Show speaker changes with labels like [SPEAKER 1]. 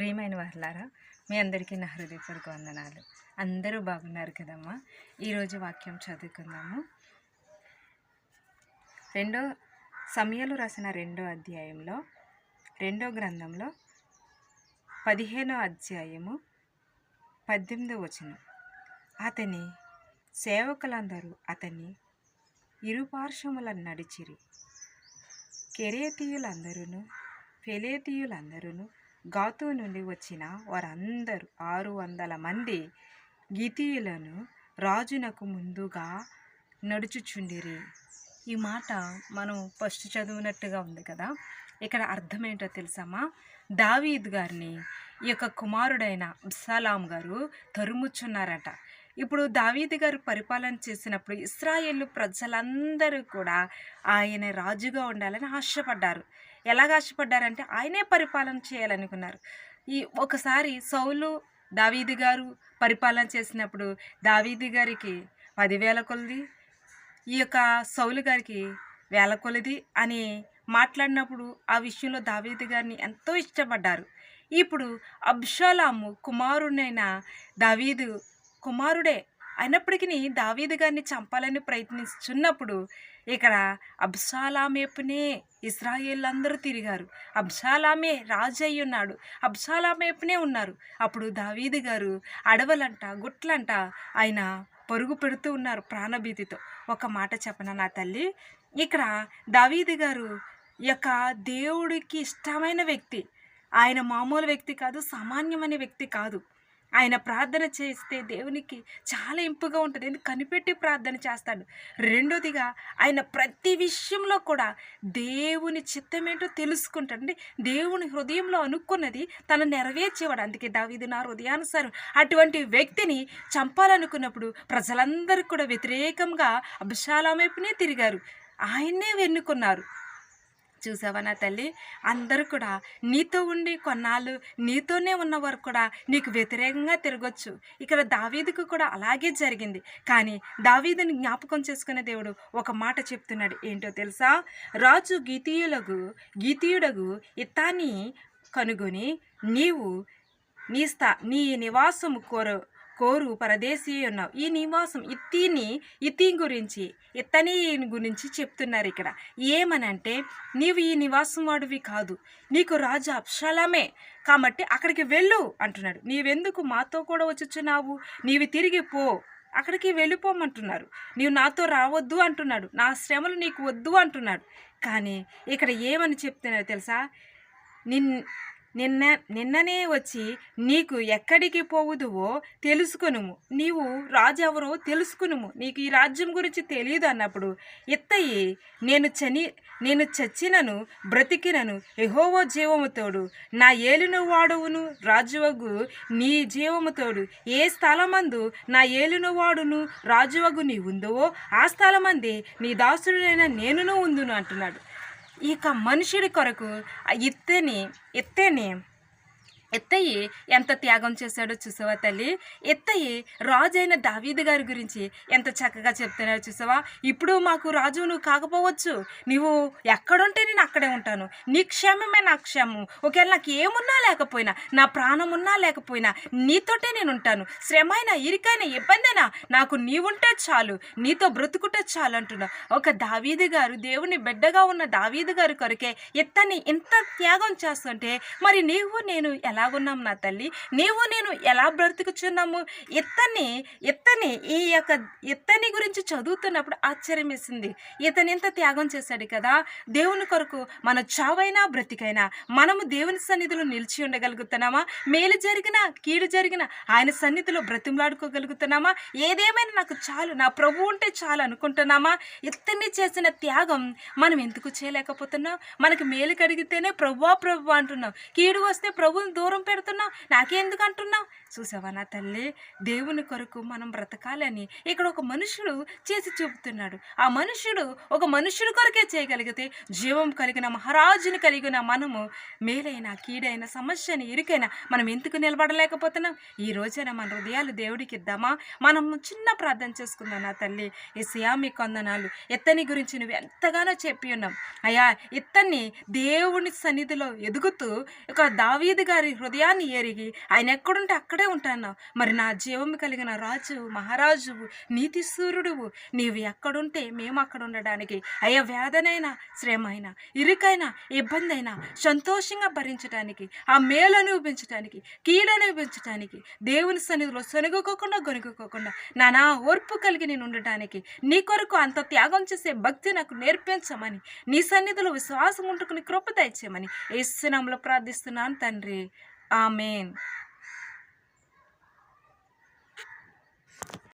[SPEAKER 1] ప్రియమైన వారులారా మీ అందరికీ నా హృదయపూర్వక వందనాలు. అందరూ బాగున్నారు కదమ్మా? ఈరోజు వాక్యం చదువుకుందాము. రెండో సమయాలు రాసిన రెండో అధ్యాయంలో రెండో గ్రంథంలో పదిహేనో అధ్యాయము పద్దెనిమిదో వచనం. అతని సేవకులందరూ అతన్ని ఇరుపార్శ్వముల నడిచిరి. కెరేతీయులందరూ ఫెలేతీయులందరూ గాతు నుండి వచ్చిన వారందరూ ఆరు వందల మంది గీతీయులను రాజునకు ముందుగా నడుచుచుండిరి. ఈ మాట మనం ఫస్ట్ చదివినట్టుగా ఉంది కదా. ఇక్కడ అర్థం ఏంటో తెలుసమ్మా దావీద్ గారిని ఈ యొక్క కుమారుడైన అబ్సలాం గారు తరుముచున్నారట. ఇప్పుడు దావీద్ గారు పరిపాలన చేసినప్పుడు ఇస్రాయేల్ ప్రజలందరూ కూడా ఆయన రాజుగా ఉండాలని ఆశపడ్డారు. ఎలాగ ఆశపడ్డారంటే ఆయనే పరిపాలన చేయాలనుకున్నారు. ఈ ఒకసారి సౌలు దావీదు గారు పరిపాలన చేసినప్పుడు దావీది గారికి పదివేల కొలది ఈ యొక్క సౌలు గారికి వేల కొలది అని మాట్లాడినప్పుడు ఆ విషయంలో దావీది గారిని ఎంతో ఇష్టపడ్డారు. ఇప్పుడు అబ్షాలాము కుమారుడైన దావీదు కుమారుడే అయినప్పటికీ దావీదు గారిని చంపాలని ప్రయత్నిస్తున్నప్పుడు ఇక్కడ అబ్సాలామేపునే ఇస్రాయేల్ అందరూ తిరిగారు. అబ్షాలామే రాజు అయి ఉన్నాడు. అబ్సాలామేపునే ఉన్నారు. అప్పుడు దావీదు గారు అడవులంట గుట్లంట ఆయన పరుగు పెడుతూ ఉన్నారు ప్రాణభీతితో. ఒక మాట చెప్పన నా తల్లి? ఇక్కడ దావీదు గారు యొక్క దేవుడికి ఇష్టమైన వ్యక్తి. ఆయన మామూలు వ్యక్తి కాదు సామాన్యమైన వ్యక్తి కాదు. ఆయన ప్రార్థన చేస్తే దేవునికి చాలా ఇంపుగా ఉంటుంది. ఎందుకు? కనిపెట్టి ప్రార్థన చేస్తాడు. రెండోదిగా ఆయన ప్రతి విషయంలో కూడా దేవుని చిత్తమేంటో తెలుసుకుంటాడు. అంటే దేవుని హృదయంలో అనుకున్నది తను నెరవేర్చేవాడు. అందుకే దావిది నా హృదయానుసారం అటువంటి వ్యక్తిని చంపాలనుకున్నప్పుడు ప్రజలందరూ కూడా వ్యతిరేకంగా అభిషాలం వైపునే తిరిగారు. ఆయన్నే వెన్నుకున్నారు. చూసావా నా తల్లి? అందరూ కూడా నీతో ఉండి కొన్నాళ్ళు నీతోనే ఉన్నవారు కూడా నీకు వ్యతిరేకంగా తిరగొచ్చు. ఇక్కడ దావీదుకు కూడా అలాగే జరిగింది. కానీ దావీదుని జ్ఞాపకం చేసుకునే దేవుడు ఒక మాట చెప్తున్నాడు. ఏంటో తెలుసా? రాజు గీతీయులకు గీతీయుడగు ఇత్తాన్ని కనుగొని నీవు నీ స్థా నీ నివాసము కోరు కోరు పరదేశీ ఉన్నావు ఈ నివాసం ఇత్తిని ఇతి గురించి ఇతని గురించి చెప్తున్నారు ఇక్కడ. ఏమనంటే నీవు ఈ నివాసం వాడివి కాదు. నీకు రాజు అప్షలమే కాబట్టి అక్కడికి వెళ్ళు అంటున్నాడు. నీవెందుకు మాతో కూడా వచ్చుచున్నావు? నీవి తిరిగి పో. అక్కడికి వెళ్ళిపోమంటున్నారు. నీవు నాతో రావద్దు అంటున్నాడు. నా శ్రమలు నీకు వద్దు అంటున్నాడు. కానీ ఇక్కడ ఏమని చెప్తున్నారు తెలుసా? నిన్ నిన్న నిన్ననే వచ్చి నీకు ఎక్కడికి పోవుదువో తెలుసుకునుము. నీవు రాజు తెలుసుకునుము. నీకు ఈ రాజ్యం గురించి తెలియదు అన్నప్పుడు ఎత్తయి నేను చని నేను చచ్చినను బ్రతికినను ఎహోవో జీవముతోడు. నా ఏలిన వాడువును రాజువగు నీ జీవముతోడు. ఏ స్థలమందు నా ఏలిన వాడును రాజువగు నీ ఉందో ఆ స్థలమంది నీ దాసుడైన నేనును ఉందును అంటున్నాడు. ఇక మనుషుడి కొరకు ఆ ఎత్తేని ఎత్తని ఎత్తయి ఎంత త్యాగం చేశాడో చూసావా తల్లి? ఎత్తయి రాజు అయిన దావీదు గారి గురించి ఎంత చక్కగా చెప్తున్నాడో చూసావా? ఇప్పుడు మాకు రాజు నువ్వు కాకపోవచ్చు. నువ్వు ఎక్కడుంటే నేను అక్కడే ఉంటాను. నీ క్షేమమే నా క్షేమం. ఒకవేళ నాకు ఏమున్నా లేకపోయినా నా ప్రాణం ఉన్నా లేకపోయినా నీతోటే నేను ఉంటాను. శ్రమ అయినా ఇరికైనా ఇబ్బంది అయినా నాకు నీవుంటే చాలు. నీతో బ్రతుకుంటే చాలు అంటున్నా. ఒక దావీదు గారు దేవుని బిడ్డగా ఉన్న దావీదు గారి కొరకే ఎత్తని ఇంత త్యాగం చేస్తుంటే మరి నీవు నేను ఎలా ఎలాగున్నాం నా తల్లి? నీవు నేను ఎలా బ్రతుకుచున్నాము? ఇతని ఎత్తని ఈ యొక్క ఎత్తని గురించి చదువుతున్నప్పుడు ఆశ్చర్యం వేసింది ఇతను ఎంత త్యాగం చేశాడు కదా? దేవుని కొరకు మన చావైనా బ్రతికైనా మనము దేవుని సన్నిధిలో నిలిచి ఉండగలుగుతున్నామా? మేలు జరిగినా కీడు జరిగినా ఆయన సన్నిధిలో బ్రతిమలాడుకోగలుగుతున్నామా? ఏదేమైనా నాకు చాలు నా ప్రభు ఉంటే చాలు అనుకుంటున్నామా? ఇతన్ని చేసిన త్యాగం మనం ఎందుకు చేయలేకపోతున్నాం? మనకి మేలు కడిగితేనే ప్రభువా ప్రభు అంటున్నాం. కీడు వస్తే ప్రభువుని దూరం పెడుతున్నావు? నాకెందుకు అంటున్నావు చూసావా నా తల్లి? దేవుని కొరకు మనం బ్రతకాలని ఇక్కడ ఒక మనుషుడు చేసి చూపుతున్నాడు. ఆ మనుషుడు ఒక మనుషుడు కొరకే చేయగలిగితే జీవం కలిగిన మహారాజుని కలిగిన మనము మేలైన కీడైన సమస్యని ఇరుకైనా మనం ఎందుకు నిలబడలేకపోతున్నాం? ఈ రోజైనా మన హృదయాలు దేవుడికి ఇద్దామా? మనం చిన్న ప్రార్థన చేసుకుందాం నా తల్లి. ఈ సియామి కొందనాలు ఇత్తని గురించి నువ్వు ఎంతగానో చెప్పి ఉన్నాం అయ్యా ఇత్తన్ని దేవుని సన్నిధిలో ఎదుగుతూ ఒక దావీదు గారి హృదయాన్ని ఎరిగి ఆయన ఎక్కడుంటే అక్కడే ఉంటాను. మరి నా జీవం కలిగిన రాజు మహారాజువు నీతి సూర్యుడువు నీవు ఎక్కడుంటే మేము అక్కడ ఉండడానికి అయ్యా వేదనైనా శ్రమైన ఇరుకైనా ఇబ్బంది అయినా సంతోషంగా భరించడానికి ఆ మేలు అనుభవించడానికి కీడు అనుభవించడానికి దేవుని సన్నిధిలో సొనుగుకోకుండా గొనుగుకోకుండా నానా ఓర్పు కలిగి నేను ఉండటానికి నీ కొరకు అంత త్యాగం చేసే భక్తి నాకు నేర్పించమని నీ సన్నిధిలో విశ్వాసం ఉంటుకుని కృప దయచేయమని ఏ ప్రార్థిస్తున్నాను తండ్రి. Amen.